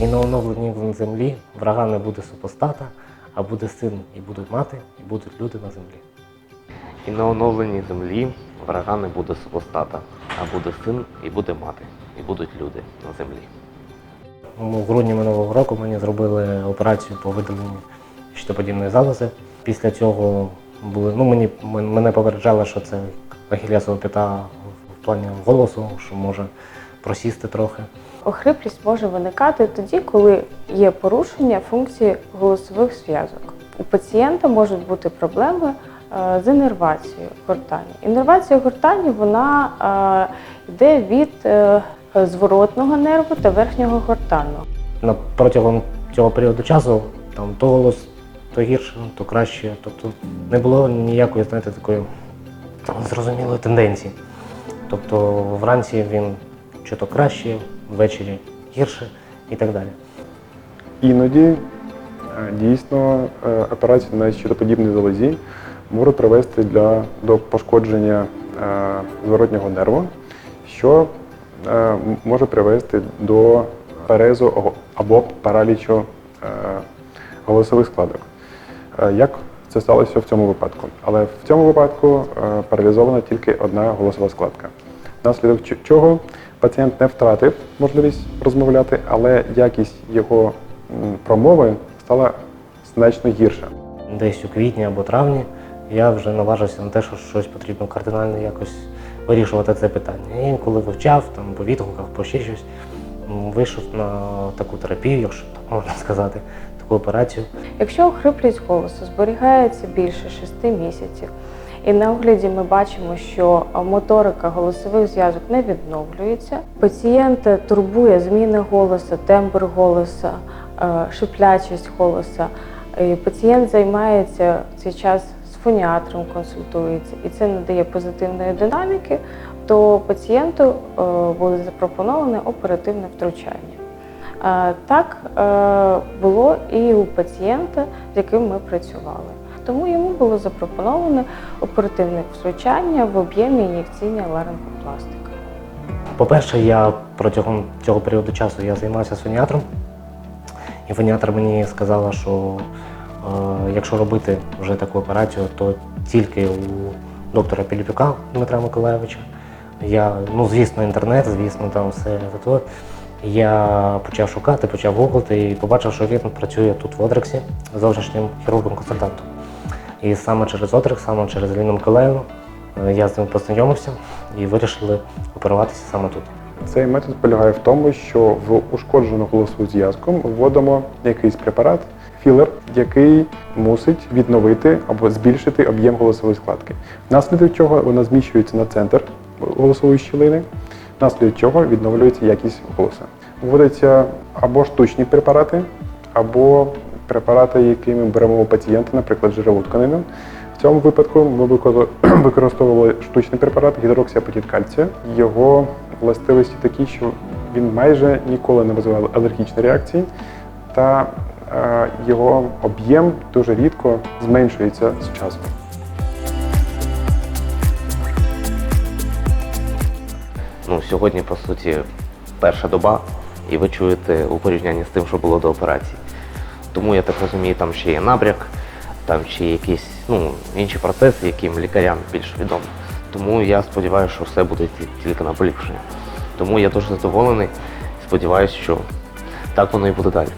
І на оновленій землі врага не буде супостата, а буде син, і будуть мати, і будуть люди на землі. І на оновленій землі врага не буде супостата, а буде син і буде мати, і будуть люди на землі. У грудні минулого року мені зробили операцію по видаленню щитоподібної залози. Після цього були, ну, мені, мене попереджали, що це ахіллясова п'ята в плані голосу, що може просісти трохи. Охриплість може виникати тоді, коли є порушення функції голосових зв'язок. У пацієнта можуть бути проблеми е, з інервацією гортані. Інервація гортані вона е, йде від е, зворотного нерву та верхнього гортанного. На, протягом цього періоду часу там то голос то гірше, то краще. Тобто не було ніякої, знаєте, такої зрозумілої тенденції. Тобто вранці він чи то краще, ввечері гірше і так далі. Іноді е, дійсно е, операція на щитоподібній залозі може привести для, до пошкодження е, зворотнього нерву, що може привести до перезу або паралічу голосових складок. Як це сталося в цьому випадку? Але в цьому випадку паралізована тільки одна голосова складка. Внаслідок чого пацієнт не втратив можливість розмовляти, але якість його промови стала значно гірша. Десь у квітні або травні я вже наважився на те, що щось потрібно кардинально якось вирішувати це питання. І коли вивчав там по відгуках, по ще щось, вийшов на таку терапію, якщо так можна сказати, таку операцію. Якщо охриплість голосу зберігається більше 6 місяців, і на огляді ми бачимо, що моторика голосових зв'язок не відновлюється, пацієнта турбує зміна голосу, тембр голосу, е, шиплячість голосу. І Пацієнт займається в цей час з фоніатром, консультується, і це надає позитивної динаміки, то пацієнту е, буде запропоноване оперативне втручання. Е, Так було і у пацієнта, з яким ми працювали. Тому йому було запропоновано оперативне втручання в об'ємі ін'єкційної ларингопластики. По-перше, я протягом цього періоду часу я займався фоніатром, і фоніатр мені сказала, що е, якщо робити вже таку операцію, то тільки у доктора Піліпюка Дмитра Миколайовича. Я, ну звісно, інтернет, звісно, там все це. Я почав шукати, почав гуглити і побачив, що він працює тут в Одрексі зовнішнім хірургом-консультантом. І саме через Одрекс, саме через Ліну Миколаївну е, я з ним познайомився і вирішили оперуватися саме тут. Цей метод полягає в тому, що в ушкоджену голосову зв'язку вводимо якийсь препарат, філер, який мусить відновити або збільшити об'єм голосової складки. Внаслідок чого вона зміщується на центр голосової щілини, внаслідок чого відновлюється якість голосу. Вводяться або штучні препарати, або препарати, які ми беремо у пацієнта, наприклад, жирову тканину. В цьому випадку ми використовували штучний препарат гідроксіапатит кальцію. Його властивості такі, що він майже ніколи не визиває алергічної реакції, та е, його об'єм дуже рідко зменшується з часом. Ну, сьогодні, по суті, перша доба, і ви чуєте у порівнянні з тим, що було до операції. Тому я так розумію, там ще є набряк, там ще є якісь ну, інші процеси, яким лікарям більш відомі. Тому я сподіваюся, що все буде тільки на поліпшення. Тому я дуже задоволений сподіваюся, що так воно і буде далі.